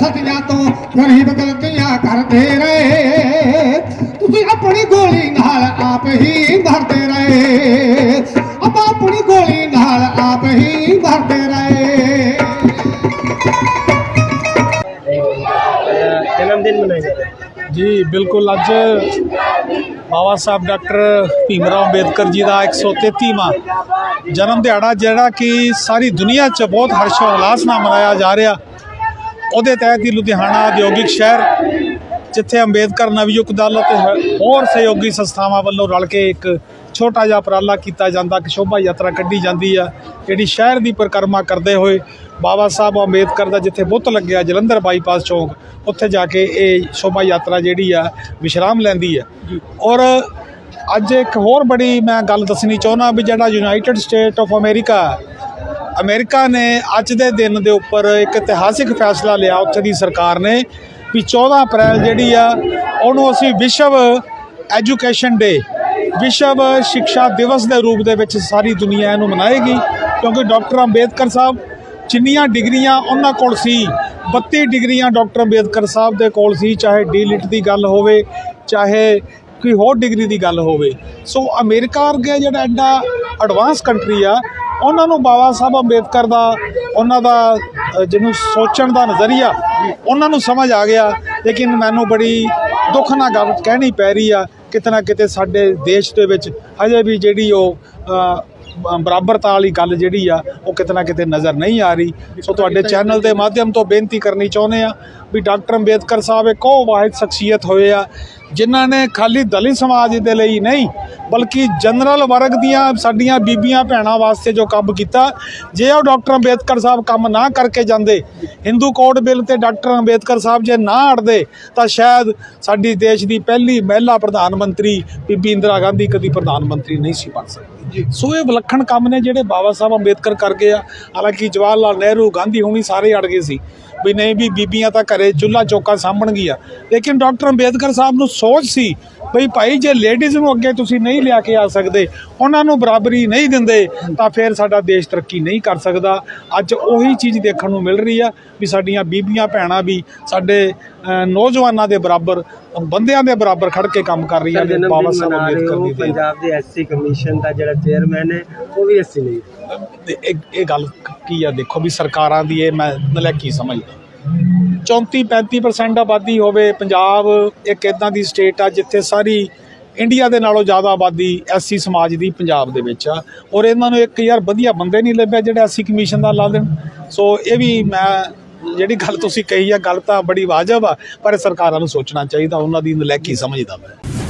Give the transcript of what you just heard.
ਸਦੀਆਂ ਤੋਂ ਗਰੀਬ ਗਲਤੀਆਂ ਕਰਦੇ ਰਹੇ। ਤੁਸੀਂ ਆਪਣੀ ਗੋਲੀ ਨਾਲ ਆਪ ਹੀ ਮਰਦੇ ਰਹੇ। ਆਪਾਂ ਆਪਣੀ ਗੋਲੀ ਨਾਲ ਆਪ ਹੀ ਮਰਦੇ ਰਹੇ। ਜਨਮ ਦਿਨ ਮਨਾਇਆ ਜਾ ਰਿਹਾ ਜੀ ਬਿਲਕੁਲ ਅੱਜ ਬਾਬਾ ਸਾਹਿਬ ਡਾਕਟਰ ਭੀਮਰਾਓ ਅੰਬੇਦਕਰ ਜੀ ਦਾ 133ਵਾਂ ਜਨਮ ਦਿਹਾੜਾ ਜਿਹੜਾ ਕਿ ਸਾਰੀ ਦੁਨੀਆ 'ਚ ਬਹੁਤ ਹਰਸ਼ੋ ਉਲਾਸ ਨਾਲ ਮਨਾਇਆ ਜਾ ਰਿਹਾ। ਉਹਦੇ ਤਹਿਤ ਹੀ ਲੁਧਿਆਣਾ ਉਦਯੋਗਿਕ ਸ਼ਹਿਰ ਜਿੱਥੇ ਅੰਬੇਦਕਰ ਨਵਯੁਗ ਦਲ ਅਤੇ ਹੋਰ ਸਹਿਯੋਗੀ ਸੰਸਥਾਵਾਂ ਵੱਲੋਂ ਰਲ ਕੇ ਇੱਕ ਛੋਟਾ ਜਿਹਾ ਉਪਰਾਲਾ ਕੀਤਾ ਜਾਂਦਾ ਕਿ ਸ਼ੋਭਾ ਯਾਤਰਾ ਕੱਢੀ ਜਾਂਦੀ ਆ ਜਿਹੜੀ ਸ਼ਹਿਰ ਦੀ ਪਰਿਕਰਮਾ ਕਰਦੇ ਹੋਏ ਬਾਬਾ ਸਾਹਿਬ ਅੰਬੇਦਕਰ ਦਾ ਜਿੱਥੇ ਬੁੱਤ ਲੱਗਿਆ ਜਲੰਧਰ ਬਾਈਪਾਸ ਚੌਂਕ ਉੱਥੇ ਜਾ ਕੇ ਇਹ ਸ਼ੋਭਾ ਯਾਤਰਾ ਜਿਹੜੀ ਆ ਵਿਸ਼ਰਾਮ ਲੈਂਦੀ ਆ। ਔਰ ਅੱਜ ਇੱਕ ਹੋਰ ਬੜੀ ਮੈਂ ਗੱਲ ਦੱਸਣੀ ਚਾਹੁੰਦਾ ਵੀ ਜਿਹੜਾ United States of America America ਨੇ ਅੱਜ ਦੇ ਦਿਨ ਦੇ ਉੱਪਰ ਇੱਕ ਇਤਿਹਾਸਿਕ ਫੈਸਲਾ ਲਿਆ। ਉੱਥੇ ਦੀ ਸਰਕਾਰ ਨੇ ਵੀ 14 ਅਪ੍ਰੈਲ ਜਿਹੜੀ ਆ, ਉਹਨੂੰ ਅਸੀਂ ਵਿਸ਼ਵ ਐਜੂਕੇਸ਼ਨ ਡੇ, ਵਿਸ਼ਵ ਸਿੱਖਿਆ ਦਿਵਸ ਦੇ ਰੂਪ ਦੇ ਵਿੱਚ ਸਾਰੀ ਦੁਨੀਆ ਇਹਨੂੰ ਮਨਾਏਗੀ, ਕਿਉਂਕਿ ਡਾਕਟਰ ਅੰਬੇਦਕਰ ਸਾਹਿਬ ਜਿੰਨੀਆਂ ਡਿਗਰੀਆਂ ਉਹਨਾਂ ਕੋਲ ਸੀ 32 ਡਿਗਰੀਆਂ ਡਾਕਟਰ ਅੰਬੇਦਕਰ ਸਾਹਿਬ ਦੇ ਕੋਲ ਸੀ, ਚਾਹੇ ਡੀ ਲਿਟ ਦੀ ਗੱਲ ਹੋਵੇ, ਚਾਹੇ ਕੋਈ ਹੋਰ ਡਿਗਰੀ ਦੀ ਗੱਲ ਹੋਵੇ। ਸੋ ਅਮਰੀਕਾ ਵਰਗੇ ਜਿਹੜਾ ਐਡਾ ਐਡਵਾਂਸ ਕੰਟਰੀ ਆ ਉਹਨਾਂ ਨੂੰ ਬਾਬਾ ਸਾਹਿਬ ਅੰਬੇਦਕਰ ਦਾ, ਉਹਨਾਂ ਦਾ ਜਿਹਨੂੰ ਸੋਚਣ ਦਾ ਨਜ਼ਰੀਆ ਉਹਨਾਂ ਨੂੰ ਸਮਝ ਆ ਗਿਆ। ਲੇਕਿਨ ਮੈਨੂੰ ਬੜੀ ਦੁੱਖ ਨਾਲ ਗੱਲ ਕਹਿਣੀ ਪੈ ਰਹੀ ਆ ਕਿਤੇ ਨਾ ਕਿਤੇ ਸਾਡੇ ਦੇਸ਼ ਦੇ ਵਿੱਚ ਹਜੇ ਵੀ ਜਿਹੜੀ ਉਹ ਬਰਾਬਰਤਾ ਵਾਲੀ ਗੱਲ ਜਿਹੜੀ ਆ, ਉਹ ਕਿਤੇ ਨਾ ਕਿਤੇ ਨਜ਼ਰ ਨਹੀਂ ਆ ਰਹੀ। ਸੋ ਤੁਹਾਡੇ ਚੈਨਲ ਦੇ ਮਾਧਿਅਮ ਤੋਂ ਬੇਨਤੀ ਕਰਨੀ ਚਾਹੁੰਦੇ ਆ ਵੀ ਡਾਕਟਰ ਅੰਬੇਦਕਰ ਸਾਹਿਬ ਇੱਕ ਉਹ ਵਾਹਿਦ ਸ਼ਖਸੀਅਤ ਹੋਏ ਆ ਜਿਨ੍ਹਾਂ ਨੇ ਖਾਲੀ ਦਲਿਤ ਸਮਾਜ ਦੇ ਲਈ ਨਹੀਂ ਬਲਕਿ ਜਨਰਲ ਵਰਗ ਦੀਆਂ ਸਾਡੀਆਂ ਬੀਬੀਆਂ ਭੈਣਾਂ ਵਾਸਤੇ ਜੋ ਕੰਮ ਕੀਤਾ ਜੇ ਉਹ ਡਾਕਟਰ ਅੰਬੇਦਕਰ ਸਾਹਿਬ ਕੰਮ ਨਾ ਕਰਕੇ ਜਾਂਦੇ ਹਿੰਦੂ ਕੋਡ ਬਿੱਲ ਤੇ ਡਾਕਟਰ ਅੰਬੇਦਕਰ ਸਾਹਿਬ ਜੇ ਨਾ ਅੜਦੇ ਤਾਂ ਸ਼ਾਇਦ ਸਾਡੀ ਦੇਸ਼ ਦੀ ਪਹਿਲੀ ਮਹਿਲਾ ਪ੍ਰਧਾਨ ਮੰਤਰੀ ਬੀਬੀ ਇੰਦਰਾ ਗਾਂਧੀ ਕਦੀ ਪ੍ਰਧਾਨ ਮੰਤਰੀ ਨਹੀਂ ਸੀ ਬਣ ਸਕਦੀ। ਸੋ ਇਹ ਵਿਲੱਖਣ ਕੰਮ ਨੇ ਜਿਹੜੇ ਬਾਬਾ ਸਾਹਿਬ ਅੰਬੇਦਕਰ ਕਰ ਗਏ ਆ। ਹਾਲਾਂਕਿ ਜਵਾਹਰ ਲਾਲ ਨਹਿਰੂ ਗਾਂਧੀ ਹੁਣੀ ਸਾਰੇ ਅੜ ਗਏ ਸੀ ਵੀ ਨਹੀਂ ਵੀ ਬੀਬੀਆਂ ਤਾਂ ਘਰੇ ਚੁੱਲ੍ਹਾ ਚੌਕਾ ਸਾਂਭਣਗੀਆਂ। ਲੇਕਿਨ ਡਾਕਟਰ ਅੰਬੇਦਕਰ ਸਾਹਿਬ ਨੂੰ ਸੋਚ ਸੀ ਬਈ ਭਾਈ ਜੇ ਲੇਡੀਜ਼ ਨੂੰ ਅੱਗੇ ਤੁਸੀਂ ਨਹੀਂ ਲਿਆ ਕੇ ਆ ਸਕਦੇ ਉਹਨਾਂ ਨੂੰ ਬਰਾਬਰੀ ਨਹੀਂ ਦਿੰਦੇ ਤਾਂ ਫਿਰ ਸਾਡਾ ਦੇਸ਼ ਤਰੱਕੀ ਨਹੀਂ ਕਰ ਸਕਦਾ। ਅੱਜ ਉਹੀ ਚੀਜ਼ ਦੇਖਣ ਨੂੰ ਮਿਲ ਰਹੀ ਆ ਵੀ ਸਾਡੀਆਂ ਬੀਬੀਆਂ ਭੈਣਾਂ ਵੀ ਸਾਡੇ ਨੌਜਵਾਨਾਂ ਦੇ ਬਰਾਬਰ ਬੰਦਿਆਂ ਦੇ ਬਰਾਬਰ ਖੜ ਕੇ ਕੰਮ ਕਰ ਰਹੀਆਂ ਨੇ ਬਾਬਾ ਸਾਹਿਬ ਅੰਬੇਦਕਰ ਦੀ ਪੰਜਾਬ ਦੇ ਐਸਸੀ ਕਮਿਸ਼ਨ ਦਾ ਜਿਹੜਾ ਚੇਅਰਮੈਨ ਹੈ ਉਹ ਵੀ ਐਸਸੀ ਨਹੀਂ। ਇਹ ਇਹ ਗੱਲ ਕੀ ਆ ਦੇਖੋ ਵੀ ਸਰਕਾਰਾਂ ਦੀ ਇਹ ਮੈਂ ਨਲੈਕੀ ਸਮਝਦਾ। 34 35% ਆਬਾਦੀ ਹੋਵੇ ਪੰਜਾਬ ਇੱਕ ਇਦਾਂ ਦੀ ਸਟੇਟ ਆ ਜਿੱਥੇ ਸਾਰੀ ਇੰਡੀਆ ਦੇ ਨਾਲੋਂ ਜ਼ਿਆਦਾ ਆਬਾਦੀ ਐਸਸੀ ਸਮਾਜ ਦੀ ਪੰਜਾਬ ਦੇ ਵਿੱਚ ਆ। ਔਰ ਇਹਨਾਂ ਨੂੰ ਇੱਕ ਯਾਰ ਵਧੀਆ ਬੰਦੇ ਨਹੀਂ ਲੱਭਿਆ ਜਿਹੜਾ ਐਸਸੀ ਕਮਿਸ਼ਨ ਦਾ ਲਾ ਦੇਣ। ਸੋ ਇਹ ਵੀ ਮੈਂ ਜਿਹੜੀ ਗੱਲ ਤੁਸੀਂ ਕਹੀ ਆ, ਗੱਲ ਤਾਂ ਬੜੀ ਵਾਜਬ ਆ, ਪਰ ਸਰਕਾਰਾਂ ਨੂੰ ਸੋਚਣਾ ਚਾਹੀਦਾ, ਉਹਨਾਂ ਦੀ ਨਲੈਕੀ ਸਮਝਦਾ ਮੈਂ।